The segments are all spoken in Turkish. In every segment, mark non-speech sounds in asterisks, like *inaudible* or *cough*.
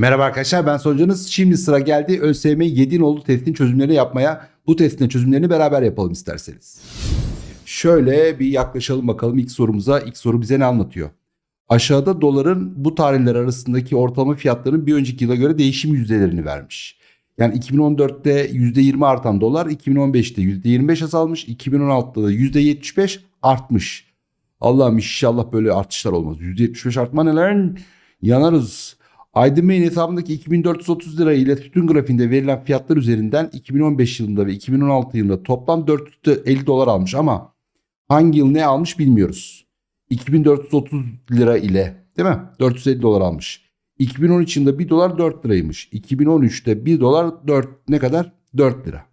Merhaba arkadaşlar ben Sonucunuz. Şimdi sıra geldi ÖSYM 7 nolu testin çözümlerini yapmaya. Bu testin çözümlerini beraber yapalım isterseniz. Şöyle bir yaklaşalım bakalım ilk sorumuza. İlk soru bize ne anlatıyor? Aşağıda doların bu tarihler arasındaki ortalama fiyatlarının bir önceki yıla göre değişim yüzdelerini vermiş. Yani 2014'te %20 artan dolar 2015'te %25 azalmış 2016'da da %75 artmış. Allah'ım inşallah böyle artışlar olmaz. %75 artma ne lan? Yanarız. Aydın Bey'in hesabındaki 2430 lira ile tütün grafiğinde verilen fiyatlar üzerinden 2015 yılında ve 2016 yılında toplam 450 dolar almış ama hangi yıl ne almış bilmiyoruz. 2430 lira ile değil mi? 450 dolar almış. 2013 yılında 1 dolar 4 liraymış. 2013'te 1 dolar 4 ne kadar? 4 lira.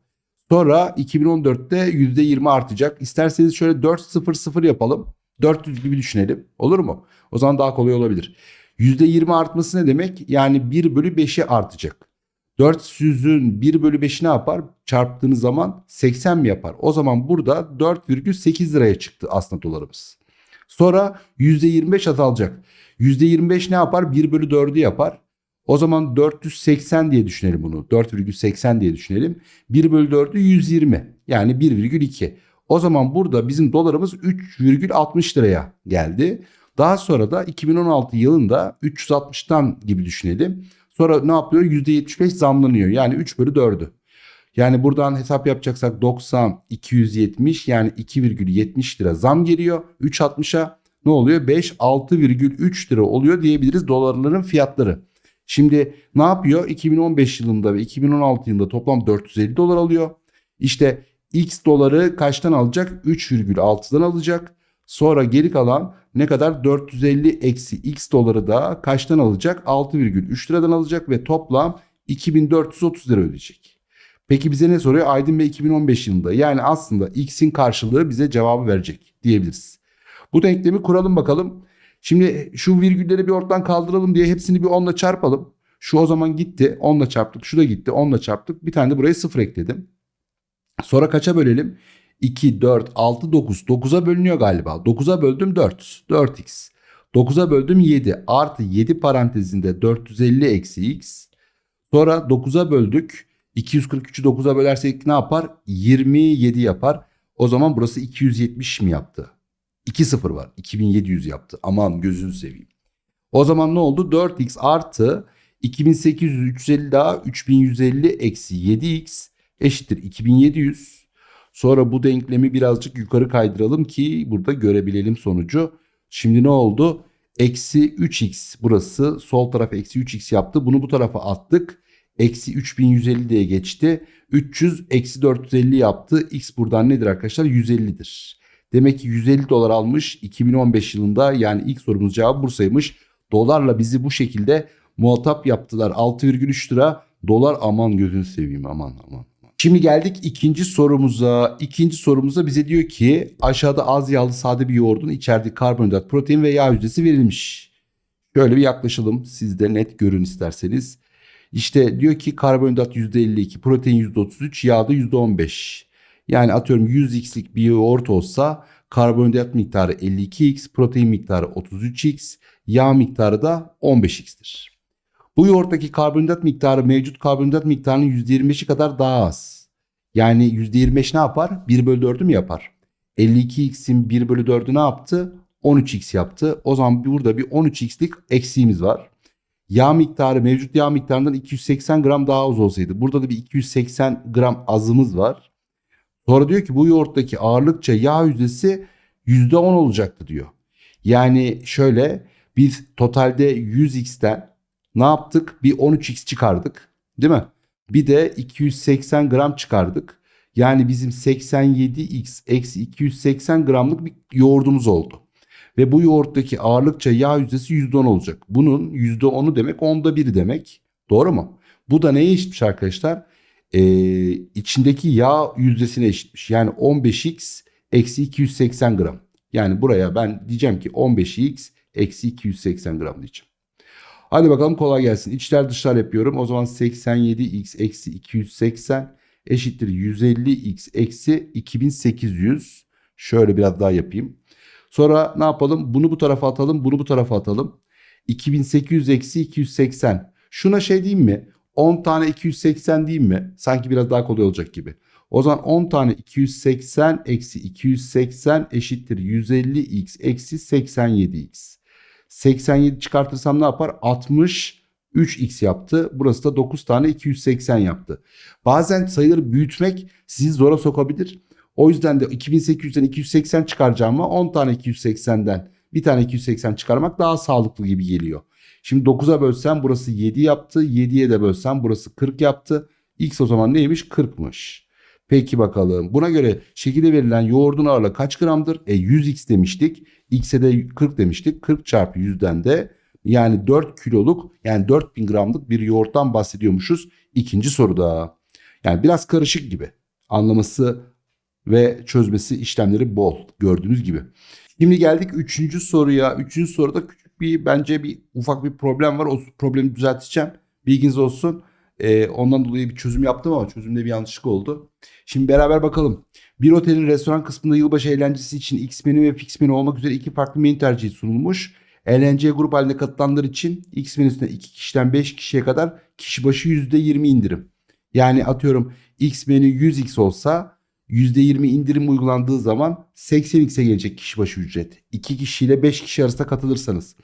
Sonra 2014'te %20 artacak. İsterseniz şöyle 400 yapalım. 400 gibi düşünelim. Olur mu? O zaman daha kolay olabilir. %20 artması ne demek? Yani 1 bölü 5'i artacak. 400'ün 1 bölü 5'i ne yapar? Çarptığınız zaman 80 mi yapar? O zaman burada 4,8 liraya çıktı aslında dolarımız. Sonra %25 azalacak. %25 ne yapar? 1 bölü 4'ü yapar. O zaman 480 diye düşünelim bunu. 4,80 diye düşünelim. 1 bölü 4'ü 120. Yani 1,2. O zaman burada bizim dolarımız 3,60 liraya geldi. Daha sonra da 2016 yılında 360'tan gibi düşünelim. Sonra ne yapıyor? %75 zamlanıyor. Yani 3 bölü 4'ü. Yani buradan hesap yapacaksak 90, 270 yani 2,70 lira zam geliyor. 3.60'a ne oluyor? 5, 6,3 lira oluyor diyebiliriz dolarların fiyatları. Şimdi ne yapıyor? 2015 yılında ve 2016 yılında toplam 450 dolar alıyor. İşte X doları kaçtan alacak? 3,6'dan alacak. Sonra geri kalan ne kadar 450 eksi x doları da kaçtan alacak? 6,3 liradan alacak ve toplam 2430 lira ödeyecek. Peki bize ne soruyor? Aydın Bey 2015 yılında. Yani aslında x'in karşılığı bize cevabı verecek diyebiliriz. Bu denklemi kuralım bakalım. Şimdi şu virgülleri bir ortadan kaldıralım diye hepsini bir 10 ile çarpalım. Şu o zaman gitti 10 ile çarptık. Şu da gitti 10 ile çarptık. Bir tane de buraya 0 ekledim. Sonra kaça bölelim? 2, 4, 6, 9. 9'a bölünüyor galiba. 9'a böldüm 4. 4x. 9'a böldüm 7. Artı 7 parantezinde 450 eksi x. Sonra 9'a böldük. 243'ü 9'a bölersek ne yapar? 27 yapar. O zaman burası 270 mi yaptı? 2 sıfır var. 2700 yaptı. Aman gözünü seveyim. O zaman ne oldu? 4x artı 2800 350 daha 3150 eksi 7x eşittir 2700. Sonra bu denklemi birazcık yukarı kaydıralım ki burada görebilelim sonucu. Şimdi ne oldu? Eksi 3x burası sol taraf eksi 3x yaptı. Bunu bu tarafa attık. Eksi 3150 diye geçti. 300 eksi 450 yaptı. X buradan nedir arkadaşlar? 150'dir. Demek ki 150 dolar almış 2015 yılında yani ilk sorumuz cevabı Bursa'ymış. Dolarla bizi bu şekilde muhatap yaptılar. 6,3 lira dolar aman gözünü seveyim aman aman. Şimdi geldik ikinci sorumuza. İkinci sorumuza bize diyor ki aşağıda az yağlı sade bir yoğurdun içerdiği karbonhidrat, protein ve yağ yüzdesi verilmiş. Şöyle bir yaklaşalım. Siz de net görün isterseniz. İşte diyor ki karbonhidrat %52, protein %33, yağ da %15. Yani atıyorum 100x'lik bir yoğurt olsa karbonhidrat miktarı 52x, protein miktarı 33x, yağ miktarı da 15x'tir. Bu yoğurttaki karbonhidrat miktarı mevcut karbonhidrat miktarının %25'i kadar daha az. Yani %25 ne yapar? 1 bölü 4'ü mü yapar? 52x'in 1 bölü 4'ü ne yaptı? 13x yaptı. O zaman burada bir 13x'lik eksiğimiz var. Yağ miktarı mevcut yağ miktarından 280 gram daha az olsaydı. Burada da bir 280 gram azımız var. Sonra diyor ki bu yoğurttaki ağırlıkça yağ yüzdesi %10 olacaktı diyor. Yani şöyle biz totalde 100x'ten ne yaptık? Bir 13x çıkardık değil mi? Bir de 280 gram çıkardık. Yani bizim 87x eksi 280 gramlık bir yoğurdumuz oldu. Ve bu yoğurttaki ağırlıkça yağ yüzdesi %10 olacak. Bunun %10'u demek onda biri demek. Doğru mu? Bu da neye eşitmiş arkadaşlar? Ee, içindeki yağ yüzdesine eşitmiş. Yani 15x eksi 280 gram. Yani buraya ben diyeceğim ki 15x eksi 280 gram diyeceğim. Hadi bakalım kolay gelsin. İçler dışlar yapıyorum. O zaman 87x eksi 280 eşittir 150x eksi 2800. Şöyle biraz daha yapayım. Sonra ne yapalım? Bunu bu tarafa atalım. Bunu bu tarafa atalım. 2800 eksi 280. Şuna şey diyeyim mi? 10 tane 280 diyeyim mi? Sanki biraz daha kolay olacak gibi. O zaman 10 tane 280 eksi 280 eşittir 150x eksi 87x. 87 çıkartırsam ne yapar? 63x yaptı. Burası da 9 tane 280 yaptı. Bazen sayıları büyütmek sizi zora sokabilir. O yüzden de 2800'den 280 çıkaracağıma 10 tane 280'den bir tane 280 çıkarmak daha sağlıklı gibi geliyor. Şimdi 9'a bölsem burası 7 yaptı. 7'ye de bölsem burası 40 yaptı. X o zaman neymiş? 40'mış. Peki bakalım. Buna göre şekilde verilen yoğurdun ağırlığı kaç gramdır? E 100x demiştik. X'e de 40 demiştik. 40 çarpı 100'den de yani 4 kiloluk yani 4000 gramlık bir yoğurttan bahsediyormuşuz. İkinci soruda. Yani biraz karışık gibi. Anlaması ve çözmesi işlemleri bol gördüğünüz gibi. Şimdi geldik üçüncü soruya. Üçüncü soruda küçük bir bence bir ufak bir problem var. O problemi düzelteceğim. Bilginiz olsun. Ee, ondan dolayı bir çözüm yaptım ama çözümde bir yanlışlık oldu. Şimdi beraber bakalım. Bir otelin restoran kısmında yılbaşı eğlencesi için X menü ve fix menü olmak üzere iki farklı menü tercihi sunulmuş. Eğlenceye grup halinde katılanlar için X menüsünde 2 kişiden 5 kişiye kadar kişi başı %20 indirim. Yani atıyorum X menü 100X olsa %20 indirim uygulandığı zaman 80x'e gelecek kişi başı ücret. 2 kişiyle 5 kişi arasında katılırsanız.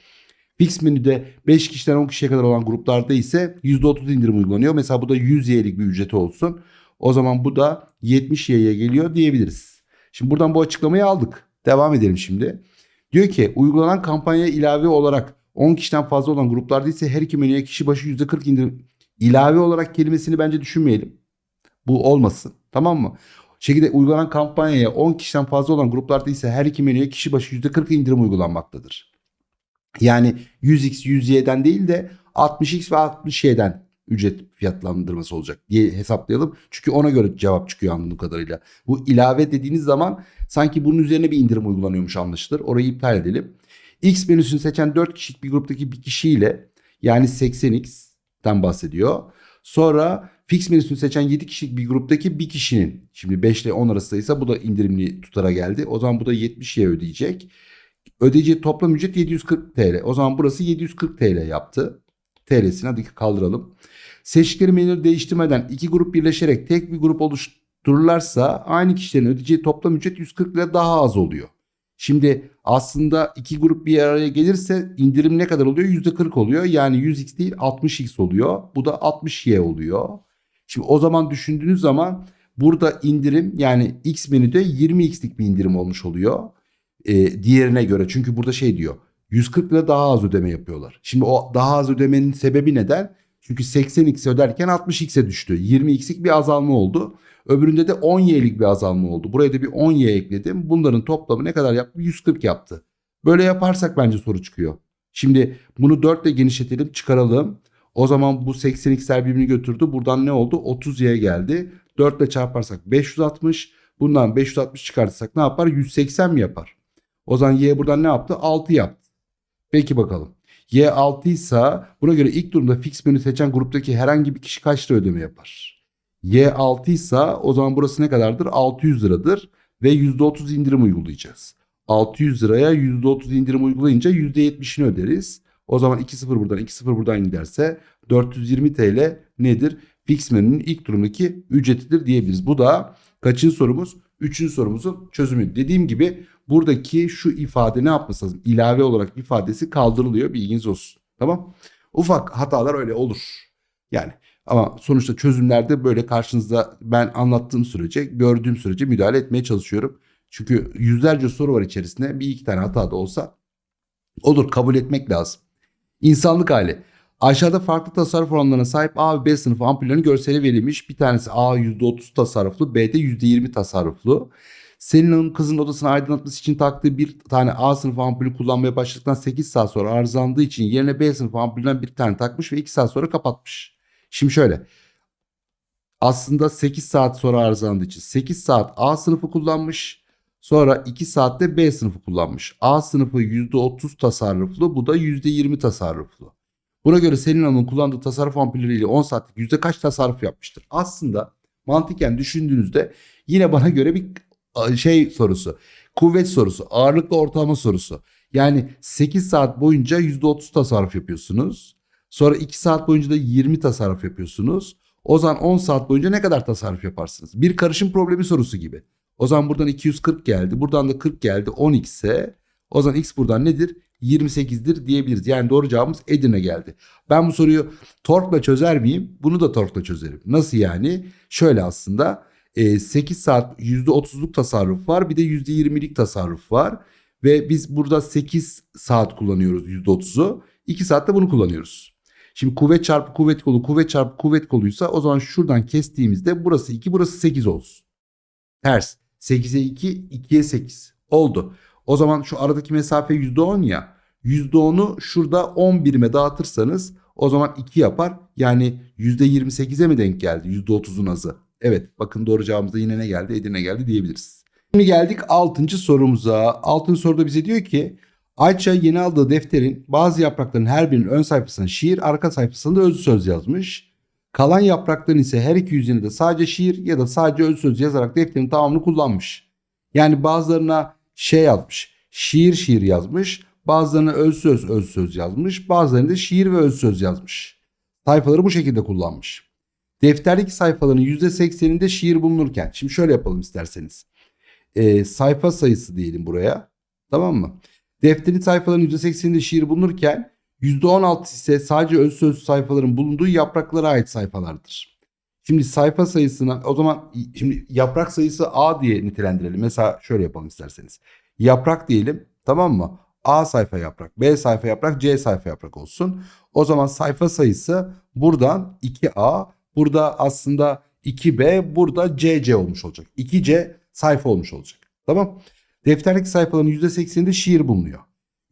Fix menüde 5 kişiden 10 kişiye kadar olan gruplarda ise %30 indirim uygulanıyor. Mesela bu da 100 Y'lik bir ücreti olsun. O zaman bu da 70 Y'ye geliyor diyebiliriz. Şimdi buradan bu açıklamayı aldık. Devam edelim şimdi. Diyor ki uygulanan kampanya ilave olarak 10 kişiden fazla olan gruplarda ise her iki menüye kişi başı %40 indirim. İlave olarak kelimesini bence düşünmeyelim. Bu olmasın. Tamam mı? şekilde uygulanan kampanyaya 10 kişiden fazla olan gruplarda ise her iki menüye kişi başı %40 indirim uygulanmaktadır. Yani 100x 100y'den değil de 60x ve 60y'den ücret fiyatlandırması olacak diye hesaplayalım. Çünkü ona göre cevap çıkıyor anladığım kadarıyla. Bu ilave dediğiniz zaman sanki bunun üzerine bir indirim uygulanıyormuş anlaşılır. Orayı iptal edelim. X menüsünü seçen 4 kişilik bir gruptaki bir kişiyle yani 80x'ten bahsediyor. Sonra fix menüsünü seçen 7 kişilik bir gruptaki bir kişinin şimdi 5 ile 10 arasındaysa bu da indirimli tutara geldi. O zaman bu da 70'ye ödeyecek. Ödeyeceği toplam ücret 740 TL. O zaman burası 740 TL yaptı. TL'sini hadi kaldıralım. Seçtikleri menüleri değiştirmeden iki grup birleşerek tek bir grup oluştururlarsa aynı kişilerin ödeyeceği toplam ücret 140 ile daha az oluyor. Şimdi aslında iki grup bir araya gelirse indirim ne kadar oluyor? %40 oluyor. Yani 100x değil 60x oluyor. Bu da 60y oluyor. Şimdi o zaman düşündüğünüz zaman burada indirim yani x menüde 20x'lik bir indirim olmuş oluyor. Ee, diğerine göre çünkü burada şey diyor 140 ile daha az ödeme yapıyorlar. Şimdi o daha az ödemenin sebebi neden? Çünkü 80x öderken 60x'e düştü. 20x'lik bir azalma oldu. Öbüründe de 10y'lik bir azalma oldu. Buraya da bir 10y ekledim. Bunların toplamı ne kadar yaptı? 140 yaptı. Böyle yaparsak bence soru çıkıyor. Şimdi bunu 4 ile genişletelim çıkaralım. O zaman bu 80x'ler birbirini götürdü. Buradan ne oldu? 30y geldi. 4 ile çarparsak 560. Bundan 560 çıkartırsak ne yapar? 180 mi yapar? O zaman y buradan ne yaptı? 6 yaptı. Peki bakalım. Y 6 ise buna göre ilk durumda fix menü seçen gruptaki herhangi bir kişi kaç lira ödeme yapar? Y 6 ise o zaman burası ne kadardır? 600 liradır ve %30 indirim uygulayacağız. 600 liraya %30 indirim uygulayınca %70'ini öderiz. O zaman 2-0 buradan 2-0 buradan giderse 420 TL nedir? Fix menünün ilk durumdaki ücretidir diyebiliriz. Bu da kaçıncı sorumuz? Üçüncü sorumuzun çözümü. Dediğim gibi buradaki şu ifade ne yapması lazım? İlave olarak ifadesi kaldırılıyor bilginiz olsun. Tamam. Ufak hatalar öyle olur. Yani ama sonuçta çözümlerde böyle karşınızda ben anlattığım sürece, gördüğüm sürece müdahale etmeye çalışıyorum. Çünkü yüzlerce soru var içerisinde. Bir iki tane hata da olsa olur kabul etmek lazım. İnsanlık hali. Aşağıda farklı tasarruf oranlarına sahip A ve B sınıfı ampullerin görseli verilmiş. Bir tanesi A %30 tasarruflu, B'de %20 tasarruflu. Selin Hanım kızın odasını aydınlatması için taktığı bir tane A sınıfı ampulü kullanmaya başladıktan 8 saat sonra arızalandığı için yerine B sınıfı ampulünden bir tane takmış ve 2 saat sonra kapatmış. Şimdi şöyle. Aslında 8 saat sonra arızalandığı için 8 saat A sınıfı kullanmış. Sonra 2 saatte B sınıfı kullanmış. A sınıfı %30 tasarruflu bu da %20 tasarruflu. Buna göre Selin Hanım'ın kullandığı tasarruf ampulleriyle 10 saatlik yüzde kaç tasarruf yapmıştır? Aslında mantıken düşündüğünüzde yine bana göre bir şey sorusu. Kuvvet sorusu, ağırlıkla ortalama sorusu. Yani 8 saat boyunca %30 tasarruf yapıyorsunuz. Sonra 2 saat boyunca da 20 tasarruf yapıyorsunuz. O zaman 10 saat boyunca ne kadar tasarruf yaparsınız? Bir karışım problemi sorusu gibi. O zaman buradan 240 geldi. Buradan da 40 geldi. 10 ise o zaman x buradan nedir? 28'dir diyebiliriz. Yani doğru cevabımız Edirne geldi. Ben bu soruyu torkla çözer miyim? Bunu da torkla çözerim. Nasıl yani? Şöyle aslında 8 saat %30'luk tasarruf var. Bir de %20'lik tasarruf var. Ve biz burada 8 saat kullanıyoruz %30'u. 2 saatte bunu kullanıyoruz. Şimdi kuvvet çarpı kuvvet kolu, kuvvet çarpı kuvvet koluysa o zaman şuradan kestiğimizde burası 2, burası 8 olsun. Ters. 8'e 2, 2'ye 8. Oldu. O zaman şu aradaki mesafe %10 ya. %10'u şurada 10 birime dağıtırsanız o zaman 2 yapar. Yani %28'e mi denk geldi %30'un azı? Evet bakın doğru cevabımız da yine ne geldi? Edirne geldi diyebiliriz. Şimdi geldik 6. sorumuza. 6. soruda bize diyor ki Ayça yeni aldığı defterin bazı yaprakların her birinin ön sayfasına şiir, arka sayfasında özlü söz yazmış. Kalan yaprakların ise her iki yüzüne de sadece şiir ya da sadece özlü söz yazarak defterin tamamını kullanmış. Yani bazılarına şey yazmış, şiir şiir yazmış, bazılarına öz söz öz söz yazmış, bazılarına da şiir ve öz söz yazmış. Sayfaları bu şekilde kullanmış. Defterdeki sayfaların %80'inde şiir bulunurken, şimdi şöyle yapalım isterseniz. Ee, sayfa sayısı diyelim buraya, tamam mı? Defterin sayfalarının %80'inde şiir bulunurken %16 ise sadece öz söz sayfaların bulunduğu yapraklara ait sayfalardır. Şimdi sayfa sayısına o zaman şimdi yaprak sayısı A diye nitelendirelim. Mesela şöyle yapalım isterseniz. Yaprak diyelim tamam mı? A sayfa yaprak, B sayfa yaprak, C sayfa yaprak olsun. O zaman sayfa sayısı buradan 2A, burada aslında 2B, burada CC olmuş olacak. 2C sayfa olmuş olacak. Tamam? Defterdeki sayfaların %80'inde şiir bulunuyor.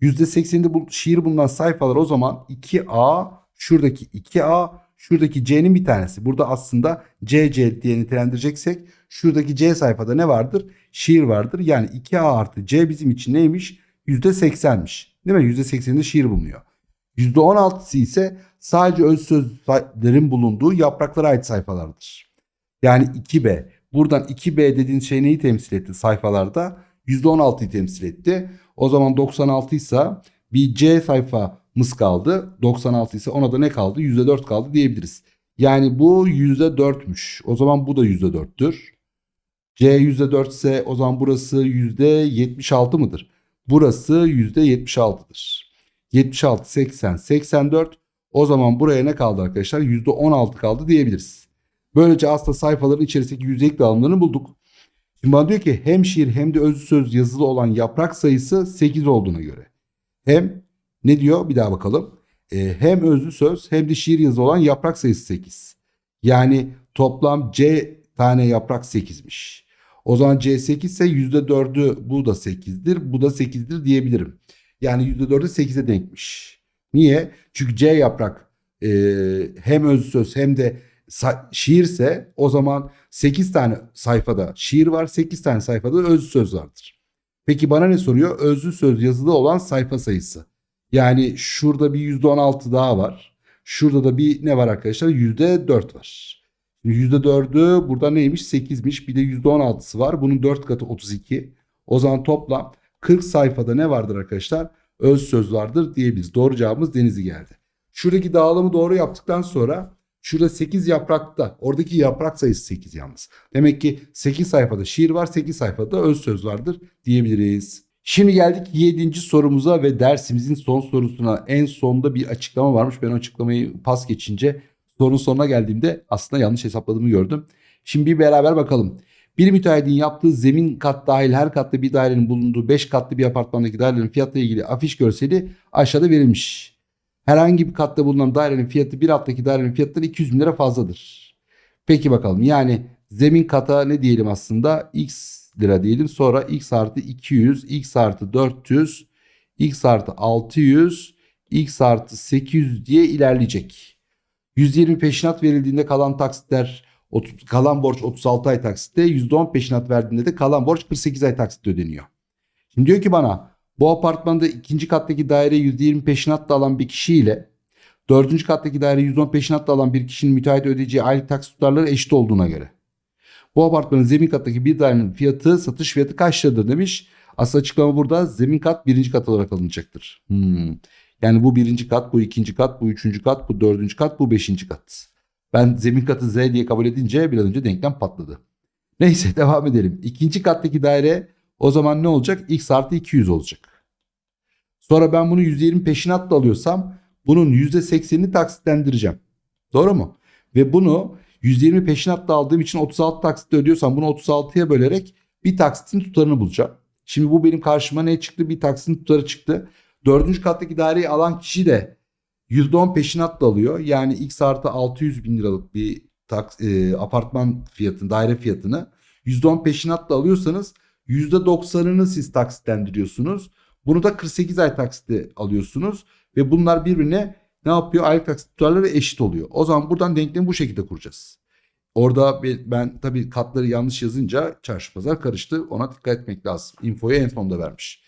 %80'inde bu şiir bulunan sayfalar o zaman 2A, şuradaki 2A, şuradaki C'nin bir tanesi. Burada aslında CC diye nitelendireceksek şuradaki C sayfada ne vardır? Şiir vardır. Yani 2A artı C bizim için neymiş? %80'miş. Değil mi? %80'inde şiir bulunuyor. %16'sı ise sadece öz sözlerin bulunduğu yapraklara ait sayfalardır. Yani 2B. Buradan 2B dediğin şey neyi temsil etti sayfalarda? %16'yı temsil etti. O zaman 96 ise bir C sayfamız kaldı. 96 ise ona da ne kaldı? %4 kaldı diyebiliriz. Yani bu %4'müş. O zaman bu da %4'tür. C %4 ise o zaman burası %76 mıdır? Burası %76'dır. 76, 80, 84. O zaman buraya ne kaldı arkadaşlar? %16 kaldı diyebiliriz. Böylece aslında sayfaların içerisindeki yüzeylik dağılımlarını bulduk. Şimdi bana diyor ki hem şiir hem de özlü söz yazılı olan yaprak sayısı 8 olduğuna göre. Hem ne diyor bir daha bakalım. Ee, hem özlü söz hem de şiir yazılı olan yaprak sayısı 8. Yani toplam C tane yaprak 8'miş. O zaman C8 ise %4'ü bu da 8'dir bu da 8'dir diyebilirim. Yani %4'ü 8'e denkmiş. Niye? Çünkü C yaprak e, hem özlü söz hem de şiirse o zaman 8 tane sayfada şiir var 8 tane sayfada özlü söz vardır. Peki bana ne soruyor? Özlü söz yazılı olan sayfa sayısı. Yani şurada bir %16 daha var. Şurada da bir ne var arkadaşlar? %4 var. %4'ü burada neymiş? 8'miş. Bir de %16'sı var. Bunun 4 katı 32. O zaman toplam 40 sayfada ne vardır arkadaşlar? Öz söz vardır diyebiliriz. Doğru cevabımız Denizli geldi. Şuradaki dağılımı doğru yaptıktan sonra Şurada 8 yaprakta. Oradaki yaprak sayısı 8 yalnız. Demek ki 8 sayfada şiir var 8 sayfada öz söz vardır diyebiliriz. Şimdi geldik 7. sorumuza ve dersimizin son sorusuna. En sonda bir açıklama varmış. Ben açıklamayı pas geçince sorunun sonuna geldiğimde aslında yanlış hesapladığımı gördüm. Şimdi bir beraber bakalım. Bir müteahhidin yaptığı zemin kat dahil her katta bir dairenin bulunduğu 5 katlı bir apartmandaki dairelerin fiyatla ilgili afiş görseli aşağıda verilmiş. Herhangi bir katta bulunan dairenin fiyatı bir alttaki dairenin fiyatından 200 bin lira fazladır. Peki bakalım yani zemin kata ne diyelim aslında x lira diyelim sonra x artı 200 x artı 400 x artı 600 x artı 800 diye ilerleyecek. 120 peşinat verildiğinde kalan taksitler kalan borç 36 ay taksitte %10 peşinat verdiğinde de kalan borç 48 ay taksitte ödeniyor. Şimdi diyor ki bana bu apartmanda ikinci kattaki daire %20 peşinatla alan bir kişiyle dördüncü kattaki daire %10 peşinatla alan bir kişinin müteahhit ödeyeceği aylık taksit tutarları eşit olduğuna göre. Bu apartmanın zemin kattaki bir dairenin fiyatı satış fiyatı kaç liradır demiş. Asıl açıklama burada zemin kat birinci kat olarak alınacaktır. Hmm. Yani bu birinci kat, bu ikinci kat, bu üçüncü kat, bu dördüncü kat, bu beşinci kat. Ben zemin katı Z diye kabul edince biraz önce denklem patladı. Neyse *laughs* devam edelim. İkinci kattaki daire o zaman ne olacak? X artı 200 olacak. Sonra ben bunu %20 peşinatla alıyorsam bunun %80'ini taksitlendireceğim. Doğru mu? Ve bunu 120 peşinatla aldığım için 36 taksitle ödüyorsam bunu 36'ya bölerek bir taksitin tutarını bulacağım. Şimdi bu benim karşıma ne çıktı? Bir taksitin tutarı çıktı. Dördüncü kattaki daireyi alan kişi de %10 peşinatla alıyor. Yani x artı 600 bin liralık bir taks, e, apartman fiyatını, daire fiyatını %10 peşinatla alıyorsanız %90'ını siz taksitlendiriyorsunuz. Bunu da 48 ay taksitle alıyorsunuz. Ve bunlar birbirine ne yapıyor? Aylık taksit tutarları eşit oluyor. O zaman buradan denklemi bu şekilde kuracağız. Orada ben, tabii katları yanlış yazınca çarşı pazar karıştı. Ona dikkat etmek lazım. Infoyu en sonda vermiş.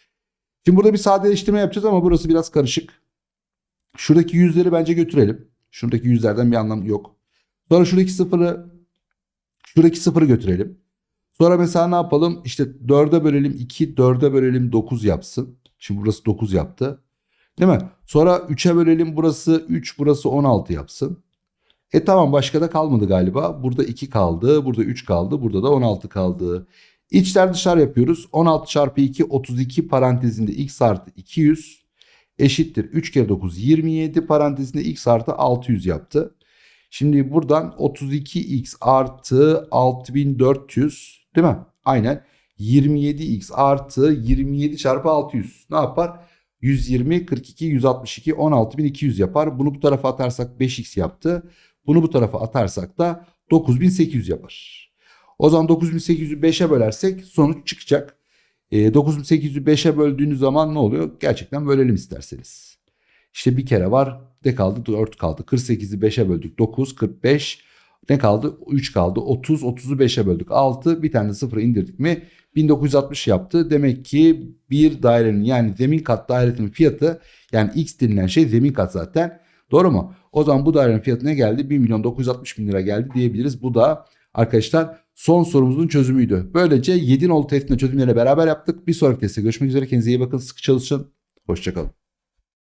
Şimdi burada bir sadeleştirme yapacağız ama burası biraz karışık. Şuradaki yüzleri bence götürelim. Şuradaki yüzlerden bir anlam yok. Sonra şuradaki sıfırı şuradaki sıfırı götürelim. Sonra mesela ne yapalım? İşte 4'e bölelim 2, 4'e bölelim 9 yapsın. Şimdi burası 9 yaptı. Değil mi? Sonra 3'e bölelim burası 3, burası 16 yapsın. E tamam başka da kalmadı galiba. Burada 2 kaldı, burada 3 kaldı, burada da 16 kaldı. İçler dışlar yapıyoruz. 16 çarpı 2 32 parantezinde x artı 200 eşittir. 3 kere 9 27 parantezinde x artı 600 yaptı. Şimdi buradan 32x artı 6400 değil mi? Aynen 27x artı 27 çarpı 600 ne yapar? 120, 42, 162, 16200 yapar. Bunu bu tarafa atarsak 5x yaptı. Bunu bu tarafa atarsak da 9800 yapar. O zaman 9800'ü 5'e bölersek sonuç çıkacak. E, 9800'ü 5'e böldüğünüz zaman ne oluyor? Gerçekten bölelim isterseniz. İşte bir kere var. Ne kaldı? 4 kaldı. 48'i 5'e böldük. 9, 45. Ne kaldı? 3 kaldı. 30, 30'u 5'e böldük. 6. Bir tane de sıfırı indirdik mi? 1960 yaptı. Demek ki bir dairenin yani zemin kat dairesinin fiyatı yani x denilen şey zemin kat zaten. Doğru mu? O zaman bu dairenin fiyatı ne geldi? 1 milyon 960 bin lira geldi diyebiliriz. Bu da arkadaşlar son sorumuzun çözümüydü. Böylece 7 nolu testinde çözümleriyle beraber yaptık. Bir sonraki testte görüşmek üzere. Kendinize iyi bakın. Sıkı çalışın. Hoşçakalın.